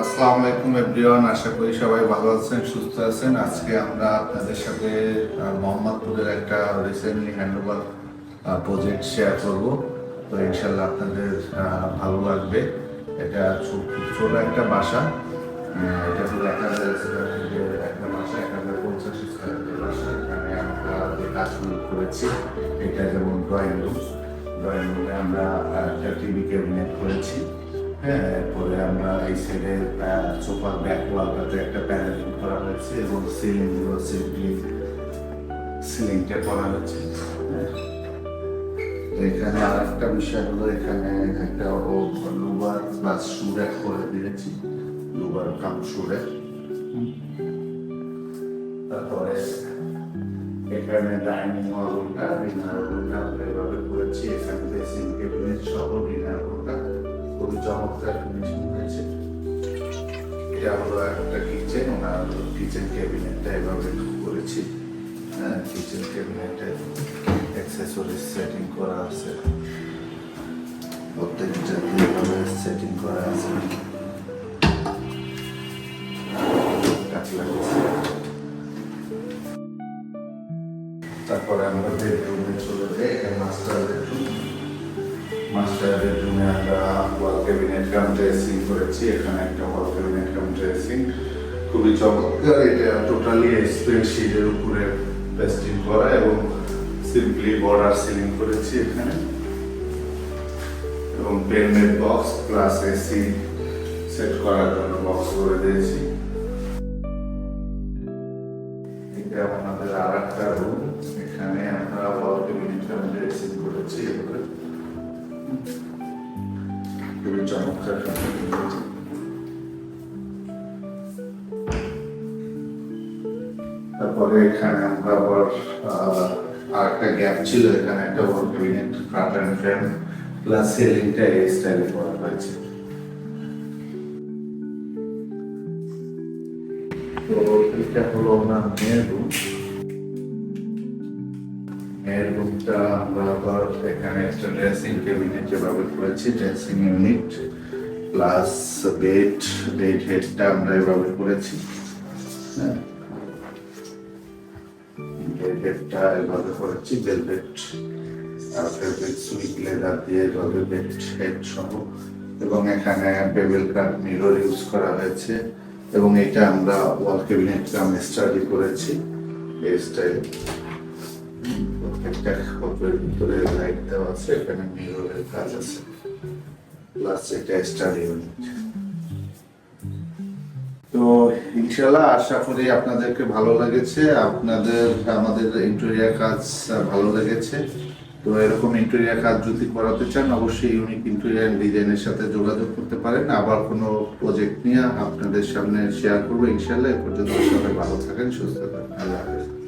আসসালামু আলাইকুম এভরিওয়ান, আশা করি সবাই ভালো আছেন, সুস্থ আছেন। আজকে আমরা আপনাদের সাথে মোহাম্মদপুরের একটা রিসেন্টলি হ্যান্ডওভার প্রজেক্ট শেয়ার করব। তো ইনশাল্লাহ আপনাদের ভালো লাগবে। এটা ছোট একটা বাসা। এটা হলো এক হাজার একটা বাসা, এক হাজার বাসা। এখানে আমরা যে কাজগুলো করেছি, এটা যেমন ড্রয়িং রুম আমরা একটা টিভি ক্যাবিনেট করেছি। হ্যাঁ এরপরে আমরা এই সাইডে সোফার ব্যাক ওয়ালটাতে একটা প্যানেলিং করা হয়েছে এবং সিলিংগুলো সিম্পলি সিলিংটা করা হয়েছে। হ্যাঁ। এখানে আর একটা বিষয় হলো, এখানে একটা ও লুবার প্লাস সুরেক করে দিয়েছি। লুবার কাম সুরেক তারপরে এখানে ডাইনিং হলটা ডিনার রুমটা আমরা এভাবে করেছি। এখানে ড্রেসিং কেবিনেট সহ ডিনার রুমটা খুবই চমৎকার ফিনিশিং হয়েছে। এটা হলো একটা কিচেন ওনার কিচেন ক্যাবিনেটটা এভাবে করেছি। হ্যাঁ কিচেন ক্যাবিনেটে অ্যাক্সেসরিজ সেটিং করা আছে। প্রত্যেকটা এভাবে সেটিং করা আছে। কাজ তারপরে আমরা বেডরুমে চলে যাই মাস্টার বেডরুম মাস্টার বেডরুমে আমরা ওয়াল ক্যাবিনেট কাম ড্রেসিং করেছি, এখানে একটা ওয়াল ক্যাবিনেট কাম ড্রেসিং খুবই চমৎকার, এটা টোটালি স্প্রেডশিটের উপরে পেস্টিং করা এবং সিম্পলি বর্ডার সিলিং করেছি এখানে। এবং পেনমেড বক্স প্লাস এসি সেট করার জন্য বক্স করে দিয়েছি। একটা এখানে আমরা ওয়াল ক্যাবিনেট কাম ড্রেসিং করেছি এভাবে খুবই চমৎকার তারপরে এখানে আমরা আবার আর একটা গ্যাপ ছিল, এখানে একটা wall cabinet carton frame plus সিলিংটা এই স্টাইলে করা হয়েছে। তো এটা হলো ওনার মেয়ের রুম এর রুমটা আমরা আবার এখানে একটা ড্রেসিং ক্যাবিনেট যেভাবে করেছি dressing unit plus bed bed হেডটা আমরা এভাবে করেছি হ্যাঁ? বেড হেডটা এভাবে করেছি ভেলভেট আর ভেলভেট সুইট লেদার দিয়ে এভাবে বেড হেড সহ। এবং এখানে বেবেল কাট মিরর ইউজ করা হয়েছে, এবং এটা আমরা ওয়াল ক্যাবিনেট কাম স্টাডি করেছি এই স্টাইল তো ইনশাল্লাহ আশা করি আপনাদেরকে ভালো লেগেছে, আপনাদের, আমাদের ইন্টেরিয়ার কাজ ভালো লেগেছে। তো এরকম ইন্টেরিয়ার কাজ যদি করাতে চান, অবশ্যই ইউনিক ইন্টেরিয়ার ডিজাইনের সাথে যোগাযোগ করতে পারেন। আবার কোনো প্রজেক্ট নিয়ে আপনাদের সামনে শেয়ার করব ইনশাল্লাহ এ পর্যন্ত সবাই ভালো থাকেন, সুস্থ থাকেন। আল্লাহ হাফেজ।